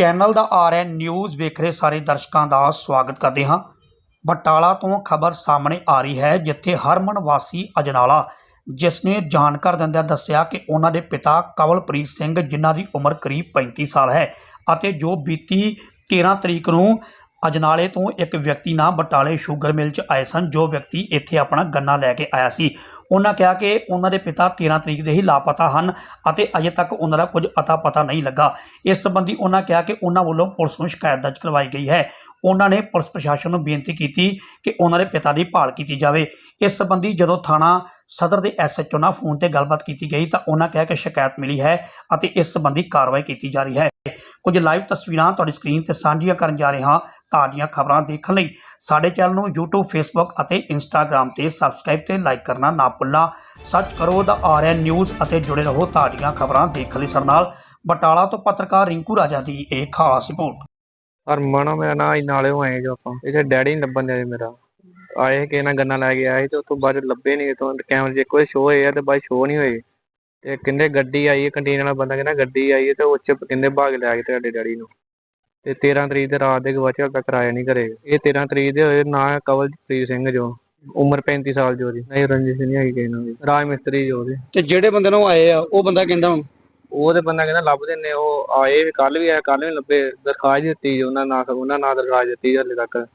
Channel ਦਾ RN news ਵੇਖ ਰਹੇ ਸਾਰੇ ਦਰਸ਼ਕਾਂ ਦਾ ਸਵਾਗਤ ਕਰਦੇ ਹਾਂ। ਬਟਾਲਾ ਤੋਂ ਖਬਰ ਸਾਹਮਣੇ ਆ ਰਹੀ ਹੈ, ਜਿੱਥੇ ਹਰਮਨ ਵਾਸੀ ਅਜਨਾਲਾ, ਜਿਸ ਨੇ ਜਾਣਕਾਰ ਦਿੰਦਿਆਂ ਦੱਸਿਆ ਕਿ ਉਹਨਾਂ ਦੇ ਪਿਤਾ ਕਵਲਪ੍ਰੀਤ ਸਿੰਘ, ਜਿਨ੍ਹਾਂ ਦੀ ਉਮਰ ਕਰੀਬ 35 ਸਾਲ ਹੈ ਅਤੇ ਜੋ ਬੀਤੀ 13 ਤਰੀਕ ਨੂੰ ਅਜਨਾਲੇ ਤੋਂ ਇੱਕ ਵਿਅਕਤੀ ਨਾਲ ਬਟਾਲੇ ਸ਼ੂਗਰ ਮਿਲ 'ਚ ਆਏ ਸਨ, ਜੋ ਵਿਅਕਤੀ ਇੱਥੇ ਆਪਣਾ ਗੰਨਾ ਲੈ ਕੇ ਆਇਆ ਸੀ। ਉਹਨਾਂ ਕਿਹਾ ਕਿ ਉਹਨਾਂ ਦੇ ਪਿਤਾ 13 ਤਰੀਕ ਦੇ ਹੀ ਲਾਪਤਾ ਹਨ ਅਤੇ ਅਜੇ ਤੱਕ ਉਹਨਾਂ ਦਾ ਕੁਝ ਅਤਾ ਪਤਾ ਨਹੀਂ ਲੱਗਾ। ਇਸ ਸੰਬੰਧੀ ਉਹਨਾਂ ਕਿਹਾ ਕਿ ਉਹਨਾਂ ਵੱਲੋਂ ਪੁਲਿਸ ਨੂੰ ਸ਼ਿਕਾਇਤ ਦਰਜ ਕਰਵਾਈ ਗਈ ਹੈ। ਉਹਨਾਂ ਨੇ ਪੁਲਿਸ ਪ੍ਰਸ਼ਾਸਨ ਨੂੰ ਬੇਨਤੀ ਕੀਤੀ ਕਿ ਉਹਨਾਂ ਦੇ ਪਿਤਾ ਦੀ ਭਾਲ ਕੀਤੀ ਜਾਵੇ। ਇਸ ਸੰਬੰਧੀ ਜਦੋਂ ਥਾਣਾ ਸਦਰ ਦੇ ਐਸਐਚਓ ਨਾਲ ਫੋਨ ਤੇ ਗੱਲਬਾਤ ਕੀਤੀ ਗਈ ਤਾਂ ਉਹਨਾਂ ਕਿਹਾ ਕਿ ਸ਼ਿਕਾਇਤ ਮਿਲੀ ਹੈ ਅਤੇ ਇਸ ਸੰਬੰਧੀ ਕਾਰਵਾਈ ਕੀਤੀ ਜਾ ਰਹੀ ਹੈ। ਕੁਝ ਲਾਈਵ ਤਸਵੀਰਾਂ ਤੁਹਾਡੀ ਸਕਰੀਨ ਤੇ ਸਾਂਝੀਆਂ ਕਰਨ ਜਾ ਰਹੇ ਹਾਂ ਤਾਜ਼ੀਆਂ ਖਬਰਾਂ ਦੇਖਣ ਲਈ ਸਾਡੇ ਚੈਨਲ ਨੂੰ YouTube, Facebook ਅਤੇ Instagram ਤੇ ਸਬਸਕ੍ਰਾਈਬ ਤੇ ਲਾਈਕ ਕਰਨਾ ਨਾ ਭੁੱਲਣਾ। ਸਰਚ ਕਰੋ ਦਾ ਆਰਐਨ ਨਿਊਜ਼ ਅਤੇ ਜੁੜੇ ਰਹੋ ਤਾਜ਼ੀਆਂ ਖਬਰਾਂ ਦੇਖਣ ਲਈ ਸਾਡੇ ਨਾਲ। ਬਟਾਲਾ ਤੋਂ ਪੱਤਰਕਾਰ ਰਿੰਕੂ ਰਾਜਾ ਦੀ ਇਹ ਖਾਸ ਰਿਪੋਰਟ। ਹਰਮਨ ਮੇਰਾ ਨਾਂ ਨਾਲੇ ਆਏ ਜੋ ਆਪਾਂ ਇਹਦੇ ਡੈਡੀ ਨਹੀਂ ਲੱਭਣ ਦਿਆ ਮੇਰਾ। ਆਏ ਕਿ ਨਾ ਗੰਨਾ ਲੈ ਕੇ ਆਏ ਤੇ ਉਤੋਂ ਬਾਅਦ ਲੱਭੇ ਨਹੀਂ ਤੋਂ ਕੈਮਰੇ 'ਚ ਕੋਈ ਸ਼ੋਅ ਹੋਏ ਤੇ ਬਾਅਦ ਸ਼ੋਅ ਨਹੀਂ ਹੋਏ। ਤੇ ਕਹਿੰਦੇ ਗੱਡੀ ਆਈ ਹੈ ਕੰਟੀਨ ਵਾਲਾ ਬੰਦਾ ਕਹਿੰਦਾ ਗੱਡੀ ਆਈ ਹੈ ਤੇ ਉਹ 'ਚ ਕਹਿੰਦੇ ਭਾਗ ਲੈ ਗਏ ਤੁਹਾਡੇ ਡੈਡੀ ਨੂੰ। ਤੇ 13 ਤਰੀਕ ਦੇ ਰਾਤ ਦੇ ਗਵਾਚੇ ਤੱਕ ਆਇਆ ਨਹੀਂ ਘਰੇ। ਇਹ 13 ਤਰੀਕ ਦੇ ਹੋਏ ਨਾਂ ਕਵਲਪ੍ਰੀਤ ਸਿੰਘ ਜੋ ਉਮਰ 35 ਸਾਲ ਜੋ ਦੀ ਨਹੀਂ ਰਣਜੀਤ ਨਹੀਂ ਹੈਗੀ ਕਿਸੇ ਨਾਲ ਵੀ। ਰਾਜ ਮਿਸਤਰੀ ਜੋ ਦੇ ਤੇ ਜਿਹੜੇ ਬੰਦੇ ਨੂੰ ਆਏ ਆ ਉਹ ਬੰਦਾ ਕਹਿੰਦਾ ਹੁਣ? ਉਹ ਤੇ ਬੰਦਾ ਕਹਿੰਦਾ ਲੱਭਦੇ ਨੇ ਉਹ ਆਏ ਵੀ ਕੱਲ ਵੀ ਆਇਆ ਕੱਲ ਵੀ ਲੱਭੇ। ਦਰਖਾਸਤ ਦਿੱਤੀ ਜੀ ਉਹਨਾਂ ਨਾਂ ਉਹਨਾਂ ਨਾਂ ਦਰਖਾਸਤ ਦਿੱਤੀ ਹਲੇ ਤੱਕ।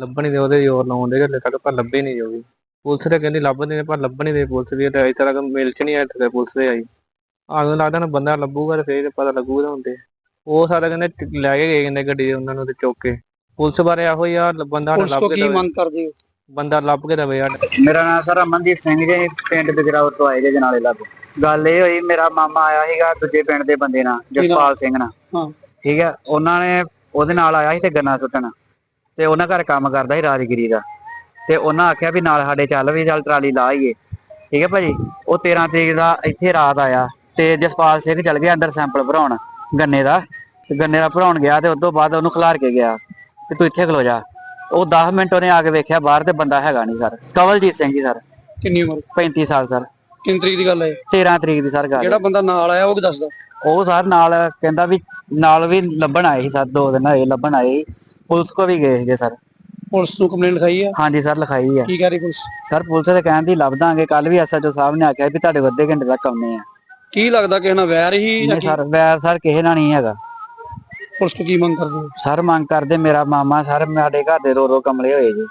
ਲੱਭਣ ਦੇ ਉਹਦੇ ਜ਼ੋਰ ਲਾਉਂਦੇ ਹਲੇ ਤੱਕ ਪਰ ਲੱਭੇ ਨਹੀਂ ਜੋ ਵੀ। ਪੁਲਿਸ ਤੇ ਕਹਿੰਦੀ ਲੱਭਦੇ ਨੇ ਪਰ ਲੱਭਣ ਨਹੀਂ ਦੇ ਪੁਲਿਸ ਵੀ ਤੇ ਅਜੇ ਤੱਕ ਮਿਲ ਚ ਨਹੀਂ ਆਇਆ ਤੇ ਪੁਲਿਸ ਦੇ ਆਈ। ਆਨੂੰ ਲੱਗਦਾ ਨਾ ਬੰਦਾ ਲੱਭੂਗਾ ਤੇ ਫੇਰ ਪਤਾ ਲੱਗੂਗਾ ਹੁੰਦੇ ਉਹ ਸਾਰਾ ਕਹਿੰਦੇ ਲੈ ਕੇ ਗਏ ਕਹਿੰਦੇ ਗੱਡੀ ਉਹਨਾਂ ਨੂੰ ਤੇ ਚੁੱਕ ਕੇ। ਪੁਲਿਸ ਬਾਰੇ ਇਹੋ ਹੀ ਆ ਬੰਦਾ ਲੱਭ ਕੇ ਕੀ ਦਵੇ। ਮੰਗ ਕਰਦੇ ਹੋ? ਬੰਦਾ ਲੱਭ ਕੇ ਦਵੇ ਯਾਰ ਮੇਰਾ ਨਾਮ ਸਰ ਅਮਨਦੀਪ ਸਿੰਘ ਜੀ ਪਿੰਡ ਬਿਜਰਾਵਰ ਤੋਂ ਆਏ ਜੇ ਜਨਾਲੇ ਲਾਗੋ। ਗੱਲ ਇਹ ਹੋਈ ਮੇਰਾ ਮਾਮਾ ਆਇਆ ਸੀਗਾ ਦੂਜੇ ਪਿੰਡ ਦੇ ਬੰਦੇ ਨਾਲ ਜਸਪਾਲ ਸਿੰਘ ਨਾਲ। ਹਾਂ। ਠੀਕ ਹੈ ਉਹਨਾਂ ਨੇ ਉਹਦੇ ਨਾਲ ਆਇਆ ਸੀ ਤੇ ਗੰਨਾ ਸੁੱਟਣ। ਤੇ ਉਹਨਾਂ ਘਰ ਕੰਮ ਕਰਦਾ ਸੀ ਰਾਜਗਿਰੀ ਦਾ। ਤੇ ਉਹਨਾਂ ਆਖਿਆ ਵੀ ਨਾਲ ਸਾਡੇ ਚੱਲ ਵੀ ਚੱਲ ਟਰਾਲੀ ਲਾ ਆਈਏ। ਠੀਕ ਹੈ ਭਾਜੀ? ਉਹ 13 ਤਰੀਕ ਦਾ ਇੱਥੇ ਰਾਤ ਆਇਆ ਤੇ ਜਸਪਾਲ ਸਿੰਘ ਚੱਲ ਗਿਆ ਅੰਦਰ ਸੈਂਪਲ ਭਰਾਉਣ ਗੰਨੇ ਦਾ। ਤੇ ਗੰਨੇ ਦਾ ਭਰਾਉਣ ਗਿਆ ਤੇ ਉਸ ਤੋਂ ਬਾਅਦ ਉਹਨੂੰ ਖਿਲਾਰ ਕੇ ਗਿਆ ਕਿ ਤੂੰ ਇੱਥੇ ਖਲੋ ਜਾ। ਉਹ 10 ਮਿੰਟ ਉਹਨੇ ਆ ਕੇ ਵੇਖਿਆ ਬਾਹਰ ਤੇ ਬੰਦਾ ਹੈਗਾ ਨਹੀਂ ਸਰ। ਕਵਲਜੀਤ ਸਿੰਘ ਜੀ ਸਰ। ਕਿੰਨੀ ਉਮਰ? 35 ਸਾਲ ਸਰ। ਕਿੰਨੀ ਤਰੀਕ ਦੀ ਗੱਲ ਹੈ 13 ਤਰੀਕ ਦੀ ਸਰ ਗੱਲ। ਜਿਹੜਾ ਬੰਦਾ ਨਾਲ ਆਇਆ ਉਹ ਕੀ ਦੱਸਦਾ। ਉਹ ਸਰ ਨਾਲ ਕਹਿੰਦਾ ਵੀ ਨਾਲ ਵੀ ਲੱਭਣ ਆਏ ਸੀ ਸਰ ਦੋ ਦਿਨ ਹੋਏ ਲੱਭਣ ਆਏ। ਪੁਲਿਸ ਕੋ ਵੀ ਗਏ ਸੀਗੇ ਸਰ। ਪੁਲਿਸ ਨੂੰ ਕੰਪਲੇਂਟ ਲਿਖਾਈ ਆ? ਹਾਂਜੀ ਸਰ ਲਿਖਾਈ ਆ। ਕੀ ਕਹਿ ਰਹੀ ਪੁਲਿਸ? ਸਰ ਪੁਲਿਸ ਦੇ ਕਹਿਣ ਦੀ ਲੱਭ ਦਾਂਗੇ। ਕੱਲ ਵੀ ਐਸਐਚਓ ਸਾਹਿਬ ਨੇ ਆਖਿਆ ਵੀ ਤੁਹਾਡੇ ਅੱਧੇ ਘੰਟੇ ਤੱਕ ਆਉਣੇ ਆ। ਕੀ ਲੱਗਦਾ ਕਿਸੇ ਨਾਲ ਵੈਰ ਹੀ ਨਹੀਂ? ਸਰ ਵੈਰ ਸਰ ਕਿਸੇ ਨਾਲ ਨਹੀਂ ਹੈਗਾ। ਪੁਲਿਸ ਤੋਂ ਕੀ ਮੰਗ ਕਰਦੇ ਹੋ? ਸਰ ਮੰਗ ਕਰਦੇ ਮੇਰਾ ਮਾਮਾ ਸਰ ਸਾਡੇ ਘਰ ਦੇ ਰੋ ਰੋ ਕਮਲੇ ਹੋਏ ਜੀ।